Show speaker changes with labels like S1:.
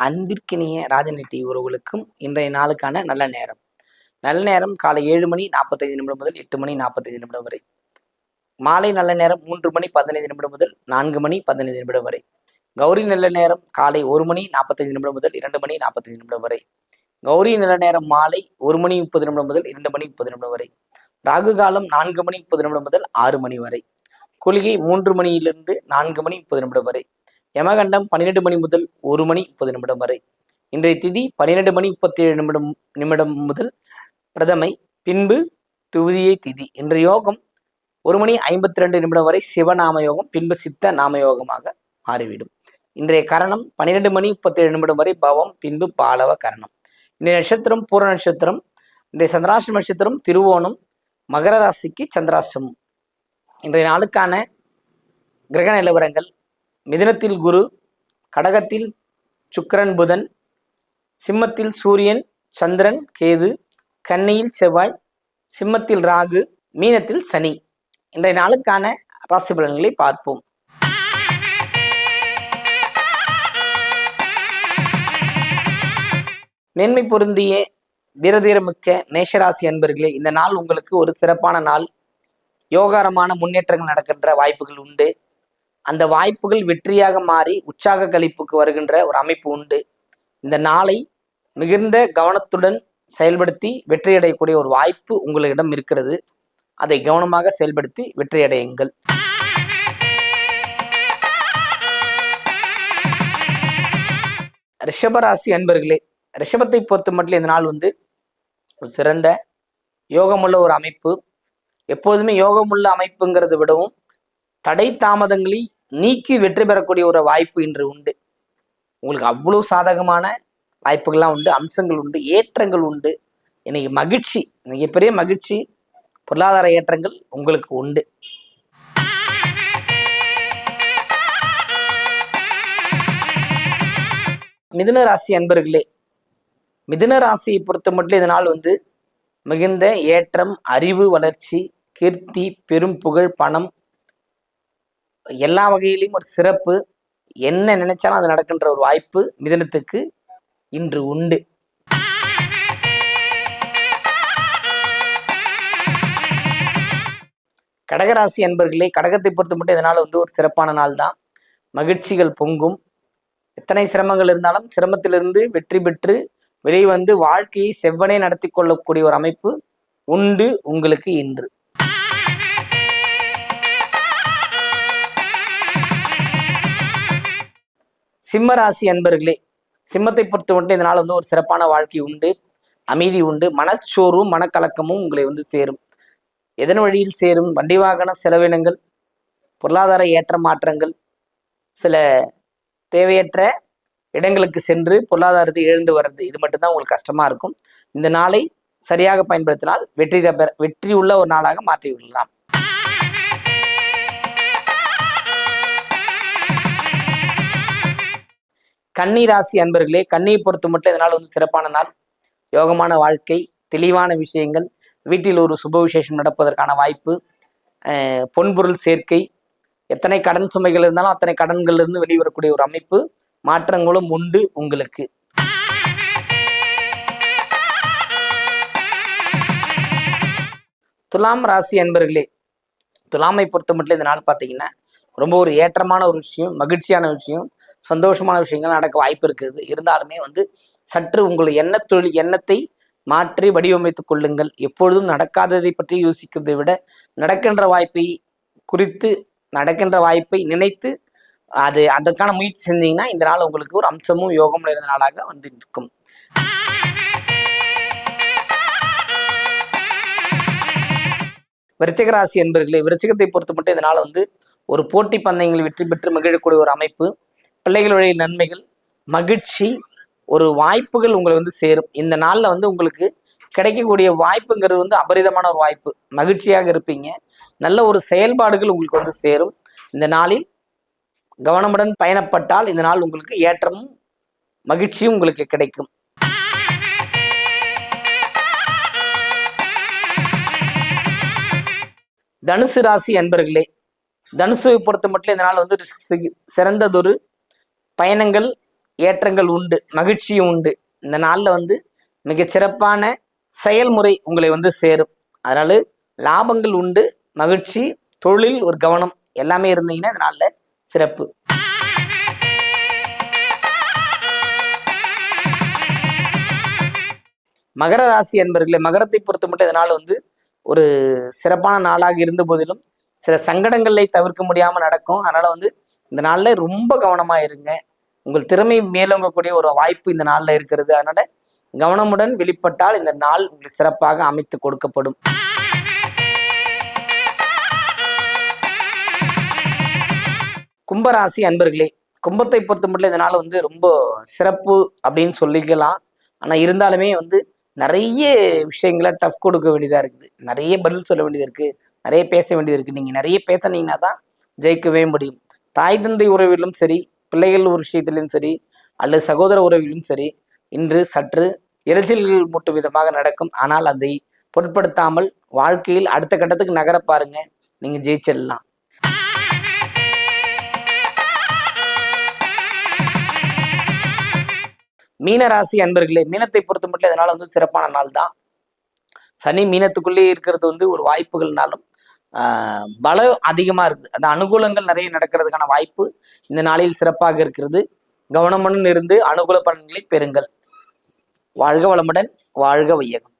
S1: அன்பிற்கினிய ராஜநிதி உறவுகளுக்கும் இன்றைய நாளுக்கான நல்ல நேரம். நல்ல நேரம் காலை ஏழு மணி நாற்பத்தைந்து நிமிடம் முதல் எட்டு மணி நாற்பத்தைந்து நிமிடம் வரை. மாலை நல்ல நேரம் மூன்று மணி பதினைந்து நிமிடம் முதல் நான்கு மணி பதினைந்து நிமிடம் வரை. கௌரி நல்ல நேரம் காலை ஒரு மணி நாற்பத்தைந்து நிமிடம் முதல் இரண்டு மணி நாற்பத்தைந்து நிமிடம் வரை. கௌரி நல்ல நேரம் மாலை ஒரு மணி முப்பது நிமிடம் முதல் இரண்டு மணி முப்பது நிமிடம் வரை. ராகு காலம் நான்கு மணி முப்பது நிமிடம் முதல் ஆறு மணி வரை. குளிகை மூன்று மணியிலிருந்து நான்கு மணி முப்பது நிமிடம் வரை. யமகண்டம் பன்னிரெண்டு மணி முதல் ஒரு மணி முப்பது நிமிடம் வரை. இன்றைய திதி பன்னிரெண்டு மணி முப்பத்தி ஏழு நிமிடம் நிமிடம் முதல் பிரதமை பின்பு துவிதியை திதி. இன்றைய யோகம் ஒரு மணி ஐம்பத்தி ரெண்டு நிமிடம் வரை சிவநாம யோகம் பின்பு சித்த நாம யோகமாக மாறிவிடும். இன்றைய கரணம் பன்னிரெண்டு மணி முப்பத்தி ஏழு நிமிடம் வரை பவம் பின்பு பாலவ கரணம். இன்றைய நட்சத்திரம் பூர நட்சத்திரம் இன்றைய சந்திராஷ்டம நட்சத்திரம் திருவோணம் மகர ராசிக்கு சந்திராஷ்டமம். இன்றைய நாளுக்கான கிரக நிலவரங்கள் மிதனத்தில் குரு கடகத்தில் சுக்கரன் புதன் சிம்மத்தில் சூரியன் சந்திரன் கேது கன்னியில் செவ்வாய் சிம்மத்தில் ராகு மீனத்தில் சனி. இன்றைய நாளுக்கான ராசி பலன்களை பார்ப்போம். மேன்மை பொருந்திய வீரதீரமிக்க மேஷராசி அன்பர்களே இந்த நாள் உங்களுக்கு ஒரு சிறப்பான நாள். யோகாரமான முன்னேற்றங்கள் நடக்கின்ற வாய்ப்புகள் உண்டு. அந்த வாய்ப்புகள் வெற்றியாக மாறி உற்சாக கழிப்புக்கு வருகின்ற ஒரு அமைப்பு உண்டு. இந்த நாளை மிகுந்த கவனத்துடன் செயல்படுத்தி வெற்றியடையக்கூடிய ஒரு வாய்ப்பு உங்களிடம் இருக்கிறது. அதை கவனமாக செயல்படுத்தி வெற்றியடையுங்கள். ரிஷபராசி அன்பர்களே ரிஷபத்தை பொறுத்த மட்டும் இந்த நாள் வந்து ஒரு சிறந்த யோகமுள்ள ஒரு அமைப்பு. எப்போதுமே யோகமுள்ள அமைப்புங்கிறத விடவும் தடை தாமதங்களை நீக்கி வெற்றி பெறக்கூடிய ஒரு வாய்ப்பு இன்று உண்டு. உங்களுக்கு அவ்வளவு சாதகமான வாய்ப்புகள்லாம் உண்டு அம்சங்கள் உண்டு ஏற்றங்கள் உண்டு. இன்னைக்கு மகிழ்ச்சி மிகப்பெரிய மகிழ்ச்சி பொருளாதார ஏற்றங்கள் உங்களுக்கு உண்டு. மிதுன ராசி அன்பர்களே மிதுன ராசியை பொறுத்த மட்டும் இதனால் வந்து மிகுந்த ஏற்றம் அறிவு வளர்ச்சி கீர்த்தி பெரும் புகழ் பணம் எல்லா வகையிலையும் ஒரு சிறப்பு. என்ன நினைச்சாலும் அது நடக்கின்ற ஒரு வாய்ப்பு மிதனத்துக்கு இன்று உண்டு. கடகராசி அன்பர்களே கடகத்தை பொறுத்த மட்டும் இதனால் வந்து ஒரு சிறப்பான நாள் தான். மகிழ்ச்சிகள் பொங்கும். எத்தனை சிரமங்கள் இருந்தாலும் சிரமத்திலிருந்து வெற்றி பெற்று வெளியே வந்து வாழ்க்கையை செவ்வனே நடத்தி கொள்ளக்கூடிய ஒரு அமைப்பு உண்டு உங்களுக்கு இன்று. சிம்ம ராசி அன்பர்களே சிம்மத்தை பொறுத்த மட்டும் இதனால் வந்து ஒரு சிறப்பான வாழ்க்கை உண்டு. அமைதி உண்டு. மனச்சோர்வும் மனக்கலக்கமும் உங்களை வந்து சேரும். எதன் வழியில் சேரும்? வண்டி வாகன செலவினங்கள் பொருளாதார ஏற்ற மாற்றங்கள் சில தேவையற்ற இடங்களுக்கு சென்று பொருளாதாரத்தை இழந்து வர்றது இது மட்டும்தான் உங்களுக்கு கஷ்டமா இருக்கும். இந்த நாளை சரியாக பயன்படுத்தினால் வெற்றி வெற்றி உள்ள ஒரு நாளாக மாற்றி கன்னி ராசி அன்பர்களே கன்னியை பொறுத்து மட்டும் இதனால் வந்து சிறப்பான நாள்? யோகமான வாழ்க்கை தெளிவான விஷயங்கள் வீட்டில் ஒரு சுப விசேஷம் நடப்பதற்கான வாய்ப்பு பொன்பொருள் சேர்க்கை எத்தனை கடன் சுமைகள் இருந்தாலும் அத்தனை கடன்கள்ல இருந்து வெளிவரக்கூடிய ஒரு அமைப்பு மாற்றங்களும் உண்டு உங்களுக்கு. துலாம் ராசி அன்பர்களே துலாமை பொறுத்த மட்டும் இந்த நாள் பார்த்தீங்கன்னா ரொம்ப ஒரு ஏற்றமான ஒரு விஷயம் மகிழ்ச்சியான விஷயம் சந்தோஷமான விஷயங்கள் நடக்க வாய்ப்பு இருக்குது. இருந்தாலுமே வந்து சற்று உங்கள் எண்ண தொழில் எண்ணத்தை மாற்றி வடிவமைத்துக் கொள்ளுங்கள். எப்பொழுதும் நடக்காததை பற்றி யோசிக்கிறதை விட நடக்கின்ற வாய்ப்பை குறித்து நடக்கின்ற வாய்ப்பை நினைத்து அது அதற்கான முயற்சி செஞ்சீங்கன்னா இந்த நாள் உங்களுக்கு ஒரு அம்சமும் யோகமும் இருந்த நாளாக வந்து இருக்கும் விருச்சிக ராசி என்பர்களே விருச்சிகத்தை பொறுத்த மட்டும் இதனால் வந்து ஒரு போட்டி பந்தயங்கள் வெற்றி பெற்று மகிழக்கூடிய ஒரு அமைப்பு. பிள்ளைகளுடைய நன்மைகள் மகிழ்ச்சி ஒரு வாய்ப்புகள் உங்களை வந்து சேரும். இந்த நாளில் வந்து உங்களுக்கு கிடைக்கக்கூடிய வாய்ப்புங்கிறது வந்து அபரிதமான ஒரு வாய்ப்பு. மகிழ்ச்சியாக இருப்பீங்க. நல்ல ஒரு செயல்பாடுகள் உங்களுக்கு வந்து சேரும். இந்த நாளில் கவனமுடன் பயணப்பட்டால் இந்த நாள் உங்களுக்கு ஏற்றமும் மகிழ்ச்சியும் உங்களுக்கு கிடைக்கும். தனுசு ராசி அன்பர்களே தனுசுவை பொறுத்த மட்டும் இந்த நாள் வந்து சிறந்ததொரு பயணங்கள் ஏற்றங்கள் உண்டு மகிழ்ச்சியும் உண்டு. இந்த நாளில் வந்து மிகச் சிறப்பான செயல்முறை உங்களை வந்து சேரும். அதனால லாபங்கள் உண்டு மகிழ்ச்சி தொழில் ஒரு கவனம் எல்லாமே இருந்தீங்கன்னா இந்த நாளில் சிறப்பு. மகர ராசி என்பர்களே மகரத்தை பொறுத்த மட்டும் இதனால் வந்து ஒரு சிறப்பான நாளாக இருந்த போதிலும் சில சங்கடங்களை தவிர்க்க முடியாமல் நடக்கும். அதனால வந்து இந்த நாளில் ரொம்ப கவனமாக இருங்க. உங்கள் திறமை மேலோங்கக்கூடிய ஒரு வாய்ப்பு இந்த நாளில் இருக்கிறது. அதனால கவனமுடன் வெளிப்பட்டால் இந்த நாள் உங்களுக்கு சிறப்பாக அமைத்து கொடுக்கப்படும். கும்பராசி அன்பர்களே கும்பத்தை பொறுத்த மட்டும் இந்த நாள் வந்து ரொம்ப சிறப்பு அப்படின்னு சொல்லிக்கலாம். ஆனால் இருந்தாலுமே வந்து நிறைய விஷயங்களை டஃப் கொடுக்க வேண்டியதாக இருக்குது. நிறைய பதில் சொல்ல வேண்டியது இருக்குது நிறைய பேச வேண்டியது இருக்குது நீங்கள் நிறைய பேசினீங்கன்னா தான் ஜெயிக்கவே முடியும். தாய் தந்தை உறவிலும் சரி பிள்ளைகள் ஒரு விஷயத்திலும் சரி அல்லது சகோதர உறவிலும் சரி இன்று சற்று இறைச்சல்கள் மூட்டும் விதமாக நடக்கும். ஆனால் அதை பொருட்படுத்தாமல் வாழ்க்கையில் அடுத்த கட்டத்துக்கு நகர பாருங்க. நீங்க ஜெயிச்சிடலாம். மீனராசி அன்பர்களே மீனத்தை பொறுத்த மட்டும் இதனால வந்து சிறப்பான நாள் தான் சனி மீனத்துக்குள்ளே இருக்கிறது வந்து ஒரு வாய்ப்புகள்னாலும் பலம் அதிகமாக இருக்குது அந்த அனுகூலங்கள் நிறைய நடக்கிறதுக்கான வாய்ப்பு இந்த நாளில் சிறப்பாக இருக்கிறது. கவனமுடன் இருந்து அனுகூல பலன்களை பெறுங்கள். வாழ்க வளமுடன் வாழ்க வையகம்.